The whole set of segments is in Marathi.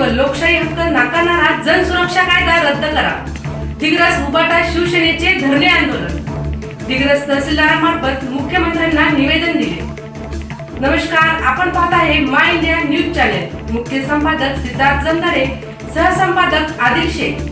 व लोकशाही हक्क नाकारणारा जनसुरक्षा कायदा रद्द करा. दिग्रस उबाटा शिवसेनेचे धरणे आंदोलन. दिग्रस तहसीलदारामार्फत मुख्यमंत्र्यांना निवेदन दिले. नमस्कार आपण पाहत आहे माय इंडिया न्यूज चॅनेल मुख्य संपादक सिद्धार्थ जमदारे सहसंपादक आदिल शेख.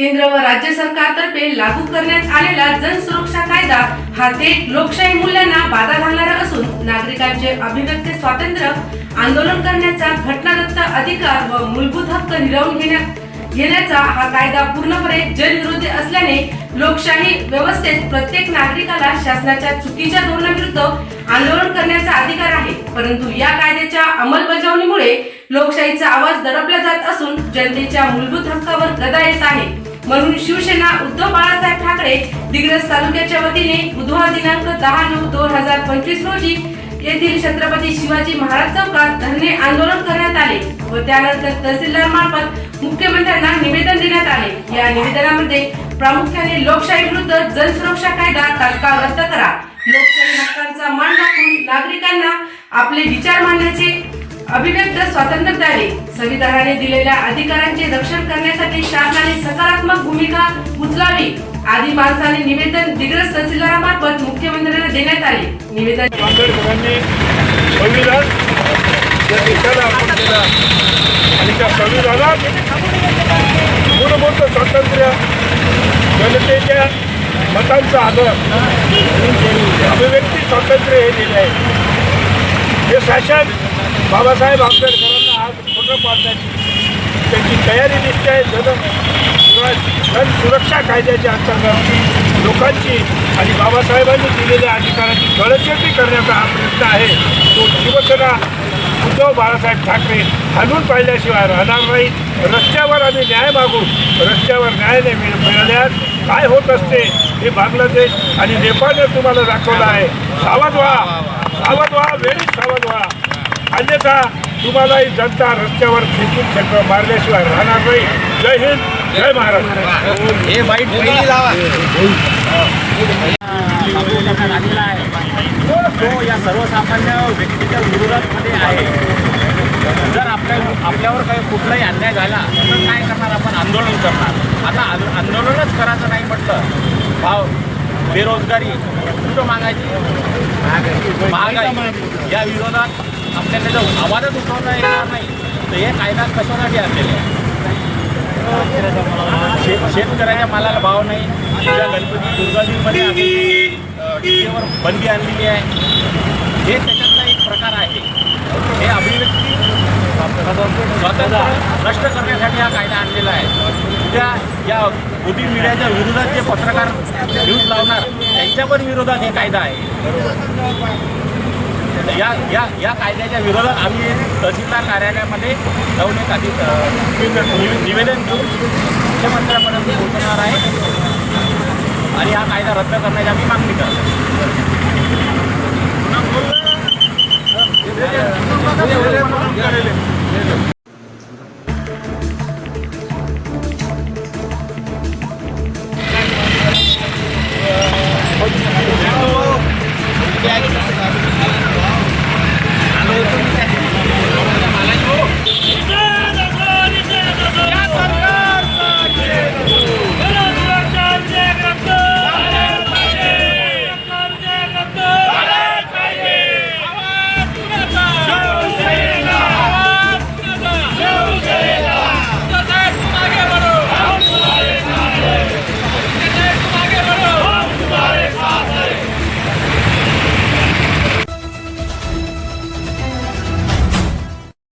केंद्र व राज्य सरकारतर्फे लागू करण्यात आलेला जनसुरक्षा कायदा हा थेट लोकशाही मूल्यांना बाधा घालणारा असून नागरिकांचे अभिव्यक्ती स्वातंत्र्य आंदोलन करण्याचा घटनादत्त अधिकार व मूलभूत हक्क हिरावून घेण्यात घेण्याचा हा कायदा पूर्णपणे जनविरोधी असल्याने लोकशाही व्यवस्थेत प्रत्येक नागरिकाला शासनाच्या चुकीच्या धोरणाविरुद्ध आंदोलन करण्याचा अधिकार आहे. परंतु या कायद्याच्या अंमलबजावणीमुळे लोकशाहीचा आवाज दडपला जात असून जनतेच्या मूलभूत हक्कावर गदा येत आहे. म्हणून शिवसेना उद्धव बाळासाहेब ठाकरे दिग्रस तालुक्याच्या वतीने बुधवार दिनांक दहा नऊ दोन हजार पंचवीस रोजी येथील छत्रपती शिवाजी महाराज चौकात धरणे आंदोलन करण्यात आले व त्यानंतर तहसीलदार मार्फत मुख्यमंत्र्यांना निवेदन देण्यात आले. या निवेदनामध्ये प्रामुख्याने लोकशाही विरुद्ध जनसुरक्षा कायदा तात्काळ रद्द करा. लोकशाही हक्कांचा मान राखून नागरिकांना आपले विचार मांडण्याचे अभिव्यक्त स्वातंत्र्य द्यावे संविधानाने दिलेल्या अधिकारांचे रक्षण करण्यासाठी शासनाने सकारात्मक भूमिका उचलावी. आदी माणसाने निवेदन दिग्रस तहसीलदारामार्फत मुख्यमंत्र्यांना देण्यात आले. निवेदन संविधान आणि त्या संविधानात मूलभूत स्वातंत्र्य जनतेच्या मतांचा आदर अभिव्यक्ती स्वातंत्र्य हे दिले आहे. हे शासन बाबासाहेब आंबेडकरांना आज खोटं पाडण्याची त्यांची तयारी दिसते आहे. जन जन सुरक्षा कायद्याच्या अंतर्गत लोकांची आणि बाबासाहेबांनी दिलेल्या अधिकाराची गळचेपी करण्याचा हा प्रयत्न आहे. तो शिवसेना उद्धव बाळासाहेब ठाकरे हालून पाहिल्याशिवाय राहणार नाही. रस्त्यावर आम्ही न्याय मागू. रस्त्यावर न्याय नाही मिळ- मिळाल्यास काय होत असते हे बांगलादेश आणि नेपाळने तुम्हाला दाखवलं आहे. सावध व्हा सावध व्हा वेळीच सावध व्हा अन्यथा तुम्हाला ही जनता रस्त्यावर खेचून खेळ मारल्याशिवाय राहणार नाही. जय हिंद जय महाराष्ट्र. हे वाईट तो या सर्वसामान्य व्यक्तीच्या विरोधामध्ये आहे जर आपल्या आपल्यावर काही कुठलाही अन्याय झाला तर काय करणार आपण? आंदोलन करणार. आता आंद- आंदोलनच करायचं नाही म्हटलं. भाव बेरोजगारी कुठं मागायची? महागाई. या विरोधात आपल्याला जर आवाजच उठवता येणार नाही तर हे कायदा कशासाठी आणलेले आहे? शेत शेतकऱ्याच्या मालाला भाव नाही. उद्या गणपती दुर्गादीमध्ये आम्ही बंदी आणलेली आहे. हे त्याच्यातला एक प्रकार आहे. हे अभिव्यक्ती स्वातंत्र्य नष्ट करण्यासाठी हा कायदा आणलेला आहे. उद्या या मोदी मीडियाच्या विरोधात जे पत्रकार न्यूज लावणार त्यांच्यावर विरोधात हे कायदा आहे. या या या कायद्याच्या विरोधात आम्ही तहसीलदार कार्यालयामध्ये जाऊन एक आधी निवे- निवेदन देऊन मुख्यमंत्र्यांपर्यंत पोहोचणार आहे. आणि हा कायदा रद्द करण्याची आम्ही मागणी करतो.